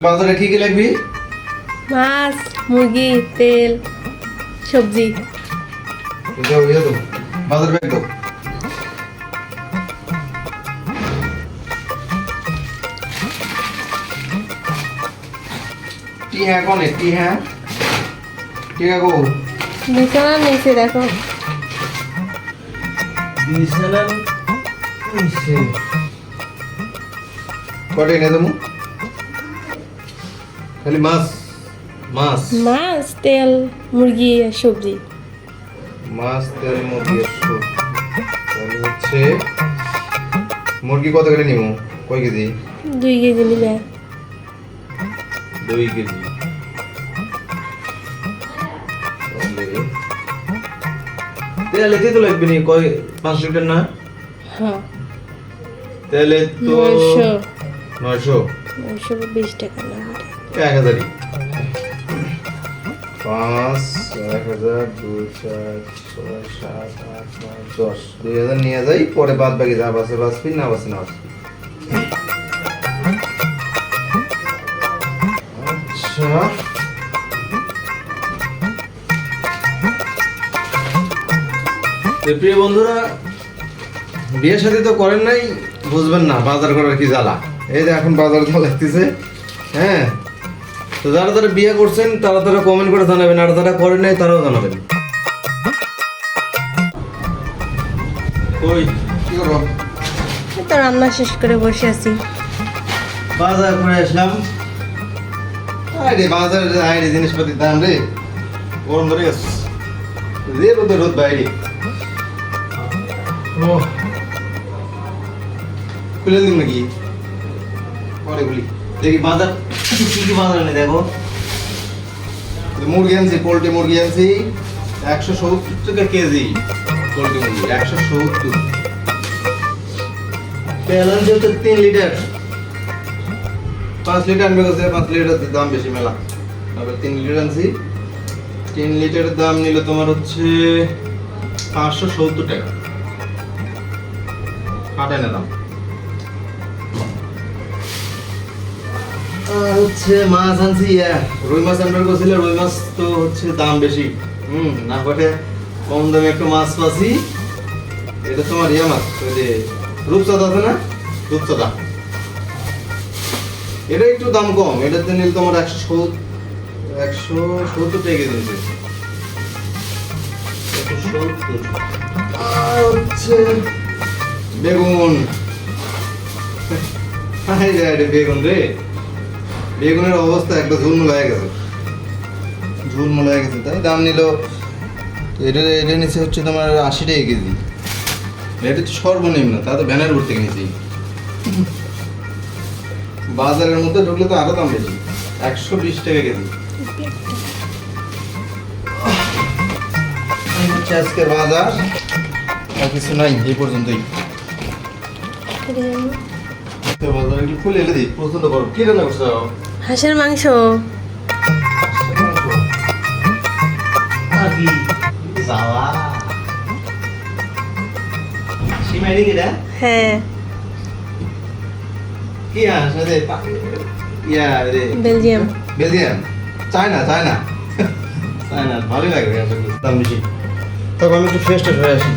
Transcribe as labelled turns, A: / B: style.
A: বাজারে কি কি লাগবি?
B: মাছ মুরগি তেল সবজি।
A: যাও ইয়ে দাও বাজার ব্যাগ দাও। টিহা কনে? টিহা? টিহা গো
B: বিছানা নিচে দেখো।
A: বিছানা নিচে কটে এনে দেবো? খালি মাছ মাছ।
B: মাছ তেল মুরগি আর সবজি।
A: মাছ তেল মুরগি তাহলে হচ্ছে মুরগি কত করে নিব? কয় কেজি?
B: দুই কেজি মিলে
A: দুই কেজি। তাহলে তেল এতে তো লাগবে নি কয় পাঁচ লিটার না?
B: হ্যাঁ।
A: তেলে তো
B: নয়শো।
A: নয়শো।
B: বিশ টাকা লাগবে
A: এক হাজারই। পাঁচ, এক হাজার, দুই, চার, ছয়, সাত, আট, নয়, দশ। দুই হাজার নিয়ে যাই, পরে বাদ বাকি যা বাসে বাঁচবি না বাসে না বাঁচবি আচ্ছা। প্রিয় বন্ধুরা বিয়ে সাথে তো করেন নাই, বুঝবেন না, বাজার করার কি জ্বালা। এই যে এখন বাজার জ্বালা লাগতেছে হ্যাঁ? তো যারা যারা বিয়ে করছেন তারা তারা কমেন্ট করে জানাবেন আর যারা করেন নাই তারাও জানাবেন। ওই কি করো?
B: এই তো রান্না শেষ করে বসে আছি।
A: বাজার করে আসলাম। আরে বাজার আইরে জিনিসপাতির দাম রে গরম ধরে গেছে। রে রোদ রোদ বাইরে। ও খুলে দিন নাকি? পরে খুলি। দেখি বাজার, কি কি বাজার এনে দেখো। মুরগি আনছি, পোলট্রি মুরগি আনছি, একশো সত্তর টাকা কেজি। পোলট্রি মুরগি, একশো সত্তর। তেল আনছি তিন লিটার। পাঁচ লিটার আনবে কাছে পাঁচ লিটারের দাম বেশি মেলা। তবে তিন লিটার আনছি। তিন লিটারের দাম নিলে তোমার হচ্ছে পাঁচশো সত্তর টাকা। আটাই না দাম। হচ্ছে মাছ আনছি রুই মাছ আনবার করছিল রুই মাছ তো হচ্ছে দাম বেশি। হুম, না পাঠে কম দামে একটু মাছ পাচ্ছি। এটা তোমার ইয়া মাছ, ওই যে রূপচাঁদা আছে না? রূপচাঁদা। এটা একটু দাম কম, এটাতে নিলে তোমার একশো একশো সত্তর টাকা আর হচ্ছে বেগুন। বেগুন রে। বেগুনের অবস্থা একটা ঝুলমুল হয়ে গেছে। ঝুলমুল হয়ে গেছে। তাই দাম নিল, এটা এটা নিচে হচ্ছে তোমার আশি টাকা কেজি। এটা তো সর্বনিম্ন, তা তো ব্যানার ভর্তি কিনেছি বাজারের মধ্যে ঢুকলে তো আরও দাম বেশি, একশো বিশ টাকা কেজি। হচ্ছে আজকের বাজার। আর কিছু নাই, এই পর্যন্তই।
B: হাঁসের মাংস। হ্যাঁ।
A: Yeah
B: Belgium.
A: Belgium? China China. China ভালোই লাগে হাঁসের দাম বেশি। তখন আমি একটু ফ্রেশ ট্রেশ হয়ে আসি।